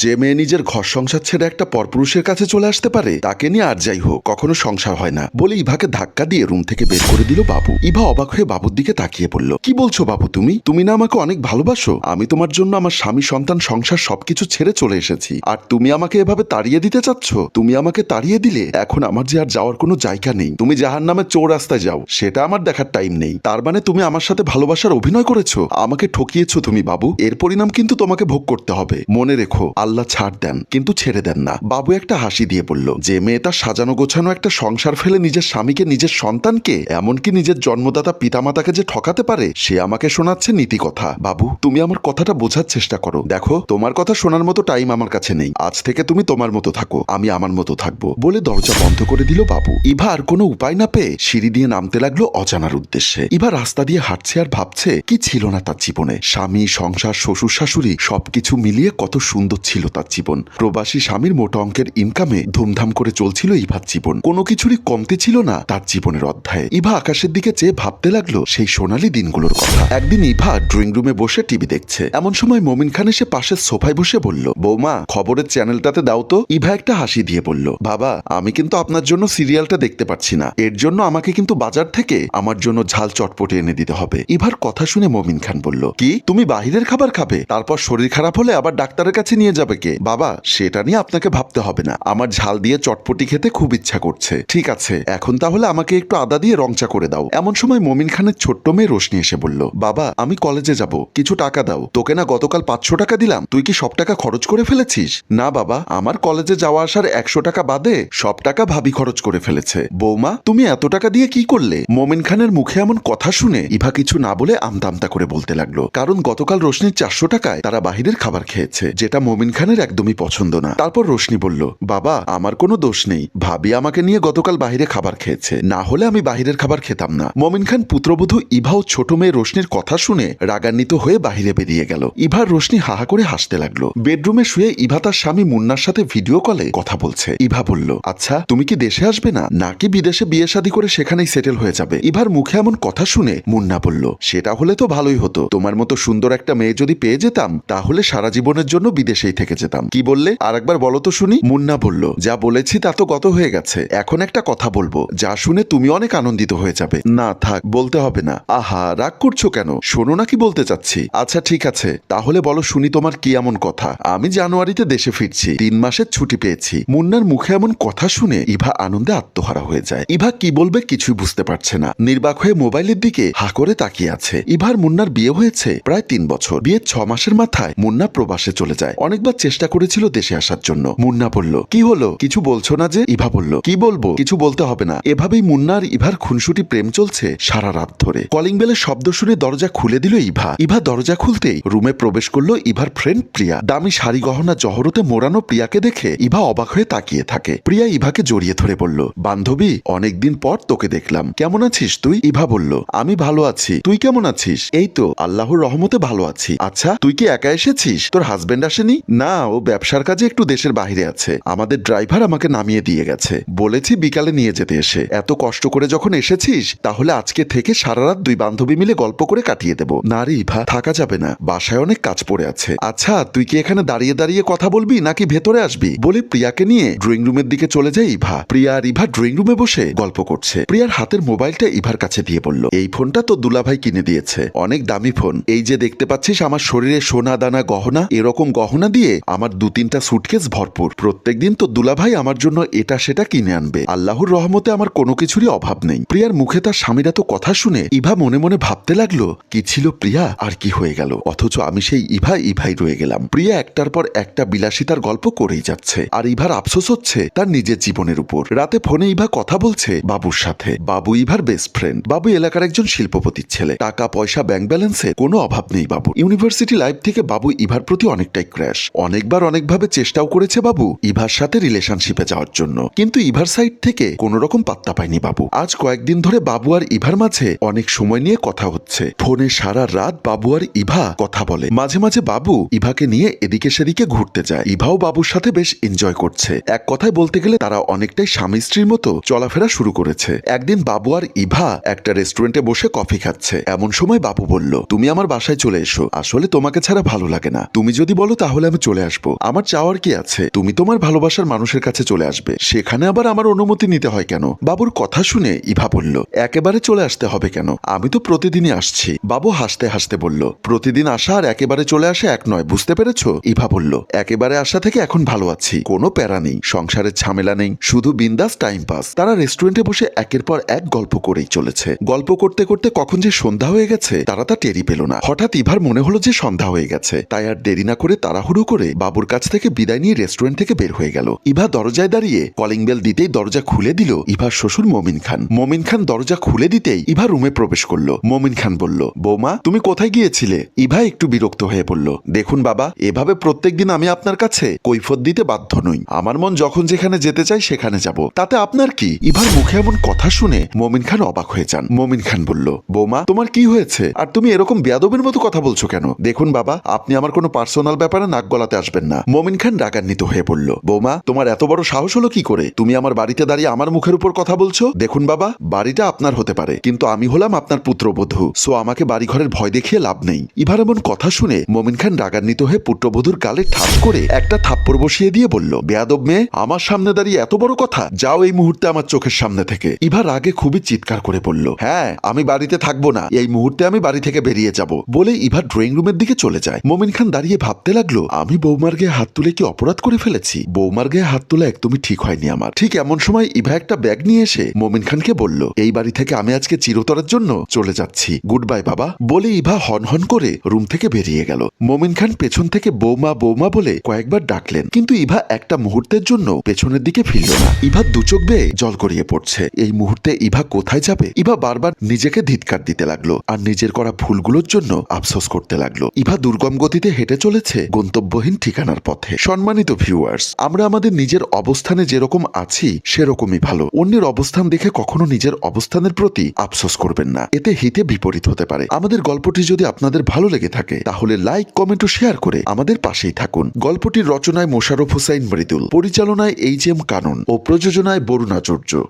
যে মেয়ে নিজের ঘর সংসার ছেড়ে একটা পরপুরুষের কাছে চলে আসতে পারে, তাকে নিয়ে আর যাই হোক, কখনো সংসার হয় না। বলে ইভাকে ধাক্কা দিয়ে রুম থেকে বের করে দিল বাবু। ইভা অবাক হয়ে বাবুর দিকে তাকিয়ে বলল কি বলছো বাবু তুমি? তুমি না আমাকে অনেক ভালোবাসো। আমি তোমার জন্য আমার স্বামী, সন্তান, সংসার সবকিছু ছেড়ে চলে এসেছি। আর তুমি আমাকে এভাবে তাড়িয়ে দিতে চাচ্ছ? তুমি আমাকে তাড়িয়ে দিলে? এখন আমার যে আর যাওয়ার কোনো জায়গা নেই। তুমি জাহার নামে চৌরাস্তায় যাও। সেটা আমার দেখার টাইম নেই। তার মানে তুমি আমার সাথে ভালোবাসার অভিনয় করেছ? আমাকে ঠকিয়েছো তুমি বাবু। এর পরিণাম কিন্তু তোমাকে ভোগ করতে হবে। মনে রেখো আল্লাহ ছাড় দেন, কিন্তু ছেড়ে দেন না। বাবু একটা হাসি দিয়ে বলল, যে মেয়েটা সাজানো গোছানো একটা সংসার ফেলে নিজের স্বামীকে, নিজের সন্তানকে, এমনকি নিজের জন্মদাতা পিতামাতাকে যে ঠকাতে পারে, সে আমাকে শোনাচ্ছে নীতি কথা। বাবু, তুমি আমার কথাটা বোঝার চেষ্টা করো। দেখো, তোমার কথা শোনার মতো টাইম আমার কাছে নেই। আজ থেকে তুমি তোমার মতো থাকো, আমি আমার মতো থাকব। বলে দরজা বন্ধ করে দিল বাবু। ইভা আর কোনো উপায় না পেয়ে সিঁড়ি দিয়ে নামতে লাগল অজানার উদ্দেশ্যে। ইভা রাস্তা দিয়ে হাঁটছে আর ভাবছে, কি ছিল না তার জীবনে? স্বামী, সংসার, শ্বশুর, শাশুড়ি, সবকিছু মিলিয়ে কত সুন্দর ছিল তার জীবন। প্রবাসী স্বামীর মোটা অঙ্কের ইনকামে ধুমধাম করে চলছিল ইভার জীবন। কোনো কিছুরই কমতে ছিল না তার জীবনের অধ্যায়ে। ইভা আকাশের দিকে চেয়ে ভাবতে লাগল সেই সোনালী দিনগুলোর কথা। একদিন ইভা ড্রয়িং রুমে বসে টিভি দেখছে। এমন সময় মমিন খান এসে পাশের সোফায় বসে বলল, বৌমা, খবরের চ্যানেলটাতে দাও তো। ইভা একটা হাসি দিয়ে বলল, বাবা, আমি কিন্তু আপনার জন্য সিরিয়ালটা দেখতে পাচ্ছি না। এর জন্য আমাকে কিন্তু বাজার থেকে আমার জন্য ঝাল চটপটে এনে দিতে হবে। ইভার কথা শুনে মমিন খান বলল, কি? তুমি বাহিরের খাবার খাবে? তারপর শরীর খারাপ হলে আবার ডাক্তারের কাছে নিয়ে যাবে কে? বাবা, সেটা নিয়ে আপনাকে ভাবতে হবে না। আমার ঝাল দিয়ে চটপটি খেতে খুব ইচ্ছা করছে। ঠিক আছে, এখন তাহলে আমাকে একটু আদা দিয়ে রংচা করে দাও। এমন সময় মমিন খানের ছোট্ট মেয়ে রোশনি এসে বলল, বাবা, আমি কলেজে যাব, কিছু টাকা দাও। তোকে না গতকাল পাঁচশো টাকা দিলাম। তুই কি সব টাকা খরচ করে ফেলেছিস? না, বাবা, আমার কলেজে যাওয়া আসার একশো টাকা বাদে সব টাকা ভাবি খরচ করে ফেলেছে। বৌমা, তুমি এত টাকা দিয়ে কি করলে? মোমিন খানের মুখে এমন কথা শুনে ইভা কিছু না বলে আমতা আমতা করে বলতে লাগল। কারণ গতকাল রোশনির চারশো টাকায় তারা বাহিরের খাবার খেয়েছে, যেটা মোমিন খানের একদমই পছন্দ না। তারপর রোশনি বলল, বাবা, আমার কোনো দোষ নেই। ভাবি আমাকে নিয়ে গতকাল বাহিরে খাবার খেয়েছে। না হলে আমি বাহিরের খাবার খেতাম না। মোমিন খান পুত্রবধূ ইভা ও ছোট মেয়ে রোশনির কথা শুনে রাগান্বিত হয়ে বাহিরে বেরিয়ে গেল। ইভার রোশনি হাহা করে হাসতে লাগল। বেডরুমে শুয়ে ইভা তার স্বামী মুন্নার সাথে ভিডিও কলে কথা বলছে। ইভা বলল আচ্ছা তুমি কি দেশে আসবে না? নাকি বিদেশে বিয়ে শাদী করে সেখানেই সেটেল হয়ে যাবে? ইভার মুখে এমন কথা শুনে মুন্না বলল, সেটা হলে তো ভালোই হতো। তোমার মতো সুন্দর একটা মেয়ে যদি পেয়ে যেতাম, তাহলে সারা জীবনের জন্য বিদেশেই থেকে যেতাম। কি বললে? আর একবার বলো তো শুনি। মুন্না বলল, যা বলেছি তা তো গত হয়ে গেছে। এখন একটা কথা বলব। যা শুনে তুমি অনেক আনন্দিত হয়ে যাবে। না, থাক, বলতে হবে না। আহা, রাগ করছ কেন? শোনো না কি বলতে চাচ্ছি। আচ্ছা ঠিক আছে। তাহলে বলো শুনি তোমার কি এমন কথা। আমি জানুয়ারিতে দেশে ফিরছি। তিন মাসের ছুটি পেয়েছি। মুন্নার মুখে এমন কথা শুনে ইভা আনন্দে আত্মহারা হয়ে যায়। ইভা কি বলবে কিছুই বুঝতে পারছে না। নির্বাক হয়ে মোবাইলের দিকে হা করে তাকিয়ে আছে। ইভার মুন্নার বিয়ে হয়েছে প্রায় তিন বছর। বিয়ের ছ মাসের মাথায় মুন্না প্রবাসে চলে যায়। অনেকবার চেষ্টা করেছিল দেশে আসার জন্য। মুন্না বলল, কি হলো? কিছু বলছো না যে? ইভা বলল, কি বলব? কিছু বলতে হবে না। এভাবেই মুন্না আর ইভার খুনসুটি প্রেম চলছে সারা রাত ধরে। কলিং বেলের শব্দ শুনে দরজা খুলে দিল ইভা। ইভা দরজা খুলতেই রুমে প্রবেশ করল ইভার ফ্রেন্ড প্রিয়া। দামি শাড়ি গহনা জহরতে মোড়ানো প্রিয়াকে দেখে ইভা অবাক হয়ে তাকিয়ে থাকে। প্রিয়া ইভাকে জড়িয়ে ধরে বলল, বান্ধবী, অনেকদিন পর তোকে দেখলাম। কেমন আছিস তুই? ইভা বলল, আমি ভালো আছি। তুই কেমন আছিস? এই তো, আল্লাহর রহমতে ভালো আছি। আচ্ছা তুই কি একা এসেছিস? তোর হাজবেন্ড আসেনি? না, ও ব্যবসার কাজে একটু দেশের বাইরে আছে। আমাদের ড্রাইভার আমাকে নামিয়ে দিয়ে গেছে। বলেছি বিকালে নিয়ে যেতে এসে। এত কষ্ট করে যখন এসেছিস, তাহলে আজকে থেকে সারা রাত দুই বান্ধবী মিলে গল্প করে কাটিয়ে দেবো। না রে ইভা, থাকা যাবে না। বাসায় অনেক কাজ পড়ে আছে। আচ্ছা তুই কি এখানে দাঁড়িয়ে দাঁড়িয়ে কথা বলবি নাকি ভেতরে আসবি? বলে প্রিয়াকে নিয়ে ড্রয়িং রুমের দিকে চলে যায় ইভা। প্রিয়া আর ইভা ড্রয়িং রুমে বসে গল্প করছে। প্রিয়ার হাতের মোবাইলটা ইভার কাছে দিয়ে বলল, এই ফোনটা তো দুলাভাই কিনে দিয়েছে। অনেক দামি ফোন। এই যে দেখতে পাচ্ছিস, আমার শরীরে সোনা দানা গহনা, এরকম গহনা দিয়ে আমার দু তিনটা সুটকেস ভরপুর। প্রত্যেকদিন তো দুলাভাই আমার জন্য এটা সেটা কিনে আনবে। আল্লাহর রহমতে আমার কোনো কিছুরই অভাব নেই। প্রিয়ার মুখে তার স্বামীর এত কথা শুনে ইভা মনে মনে ভাবতে লাগল, কি ছিল প্রিয়া আর কি হয়ে গেল? অথচ আমি সেই ইভা ইভাই রয়ে গেলাম। প্রিয়া একটার পর একটা বিলাসিতার গল্প করেই যাচ্ছে। আর ইভার আফসোস হচ্ছে তার নিজের জীবনের উপর। রাতে ফোনে ইভা কথা বলছে বাবুর সাথে। বাবু ইভার বেস্ট ফ্রেন্ড বাবু এলাকার একজন শিল্পপতির ছেলে। টাকা পয়সা ব্যাংক ব্যালেন্সে কোনো অভাব নেই বাবু ইউনিভার্সিটি লাইফ থেকে বাবু ইভার প্রতি অনেকটাই ক্র্যাশ অনেকবার অনেকভাবে চেষ্টাও করেছে বাবু ইভার সাথে রিলেশনশিপে যাওয়ার জন্য। কিন্তু ইভার সাইড থেকে কোনো রকম পাত্তা পায়নি বাবু। আজ কয়েকদিন ধরে বাবু আর ইভার মাঝে অনেক সময় নিয়ে কথা হচ্ছে। ফোনে সারা রাত বাবু আর ইভা কথা বলে। মাঝে মাঝে বাবু ইভাকে নিয়ে এদিকে সেদিকে ঘুরতে যায়। ইভাও বাবুর সাথে বেশ এনজয় করছে। এক কথায় বলতে গেলে তারা অনেকটাই স্বামী স্ত্রীর মতো চলাফেরা শুরু করেছে। একদিন বাবু আর ইভা একটা রেস্টুরেন্টে বসে কফি খাচ্ছে। এমন সময় বাবু বলল, তুমি আমার বাসায় চলে এসো। আসলে তোমাকে ছাড়া ভালো লাগে না। তুমি যদি বলো তাহলে আমি চলে আসব। আমার চাওয়ার কি আছে? তুমি তোমার ভালোবাসার মানুষের কাছে চলে আসবে। সেখানে আবার আমার অনুমতি নিতে হয় কেন? বাবুর কথা শুনে ইভা বলল, একেবারে চলে আসতে হবে কেন? আমি তো প্রতিদিনই আসছি। বাবু হাসতে হাসতে বলল, প্রতিদিন আসা আর একেবারে চলে আসা এক নয়, বুঝতে পেরেছ? ইভা বলল, একেবারে আসা থেকে এখন ভালো আছি, কোনো প্যারা নেই, সংসারের ঝামেলা নেই, শুধু বিন্দাস টাইম পাস। তারা রেস্টুরেন্টে বসে একের পর এক গল্প করেই চলেছে। গল্প করতে করতে কখন যে সন্ধ্যা হয়ে গেছে, তারা তা টেরি পেল না। হঠাৎ ইভার মনে হলো যে সন্ধ্যা হয়ে গেছে, তাই আর দেরি না করে তাড়াহুড়ো করে বাবুর কাছ থেকে বিদায় নিয়ে রেস্টুরেন্ট থেকে বের হয়ে গেল। ইভা দরজায় দাঁড়িয়ে কলিং বেল দিতেই দরজা খুলে দিল ইভার শ্বশুর মমিন খান। মমিন খান দরজা খুলে দিতেই ইভা রুমে প্রবেশ করল। মমিন খান বলল, বৌমা, তুমি কোথায় গিয়েছিলে? ইভা একটু বিরক্ত হয়ে বলল, দেখুন বাবা, এভাবে প্রত্যেকদিন আমি আপনার কাছে কৈফত দিতে বাধ্য নই। আমার মন যখন যেখানে যেতে চাই সেখানে যাব। তাতে আপনার কি? ইভার মুখে এমন কথা শুনে মমিন খান অবাক হয়ে যান। মমিন খান বলল, বৌমা, তোমার কি হয়েছে? আর তুমি এরকম বেয়াদবের মতো কথা বলছো কেন? দেখুন বাবা, আপনি আমার কোনো পার্সোনাল ব্যাপারে নাক গলাতে আসবেন না। মমিন খান রাগান্বিত হয়ে বলল, বৌমা, তোমার এত বড় সাহস হলো কি করে? তুমি আমার বাড়িতে দাঁড়িয়ে আমার মুখের উপর কথা বলছো? দেখুন বাবা, বাড়িটা আপনার হতে পারে, কিন্তু আমি হলাম আপনার পুত্রবধূ। সো আমাকে বাড়ি ঘরের ভয় দেখিয়ে লাভ নেই। ইভার এমন কথা শুনে মমিন খান রাগান্বিত হয়ে পুত্রবধূর গালে ঠাস করে একটা থাপ্পড় বসিয়ে দিয়ে বলল, বেয়াদব মেয়ে, আমার সামনে দাঁড়িয়ে এত বড় কথা? যাও এই মুহূর্তে আমার চোখের সামনে থেকে। ইভা রাগে খুবই চিৎকার করে বলল হ্যাঁ আমি বাড়িতে থাকব না, এই মুহূর্তে আমি বাড়ি থেকে বেরিয়ে যাব। বলে ইভা ড্রয়িং রুমের দিকে চলে যায়। মমিন খান দাঁড়িয়ে ভাবতে লাগল, আমি বৌমার গায়ে হাত তুলে কি অপরাধ করে ফেলেছি? বৌমার গায়ে হাত তোলা একদমই ঠিক হয়নি আমার। ঠিক এমন সময় ইভা একটা ব্যাগ নিয়ে এসে মমিন খানকে বলল, এই বাড়ি থেকে আমি আজকে চিরতরের জন্য চলে যাচ্ছি। গুড বাই, বাবা। বলে ইভা হন হন করে রুম থেকে বেরিয়ে গেল। মমিন খান পেছন থেকে বৌমা বৌমা বলে কয়েকবার ডাকলেন, কিন্তু ইভা একটা মুহূর্তের জন্য পেছনের দিকে ফিরল না। ইভা দুচোখ বেয়ে জল গড়িয়ে পড়ছে। এই মুহূর্তে ইভা কোথায় যাবে? ইভা বারবার নিজেকে ধিৎকার দিতে লাগল আর নিজের করা ভুলগুলোর জন্য আফসোস করতে লাগল। ইভা দুর্গম গতিতে হেঁটে চলেছে গন্তব্যহীন ঠিকানার পথে। সম্মানিত ভিউয়ার্স আমরা আমাদের নিজের অবস্থানে যেরকম আছি, সেরকমই ভালো। অন্যের অবস্থান দেখে কখনো নিজের অবস্থানের প্রতি আফসোস করবেন না। এতে হিতে বিপরীত হতে পারে। আমাদের গল্পটি যদি আপনাদের ভালো লেগে থাকে, তাহলে লাইক কমেন্ট ও শেয়ার করে আমাদের পাশেই থাকুন। গল্পটির রচনায় মোশারফ হোসাইন মৃদুল, পরিচালনায় এইচ এম কানন ও প্রযোজনায় বরুণাচর্য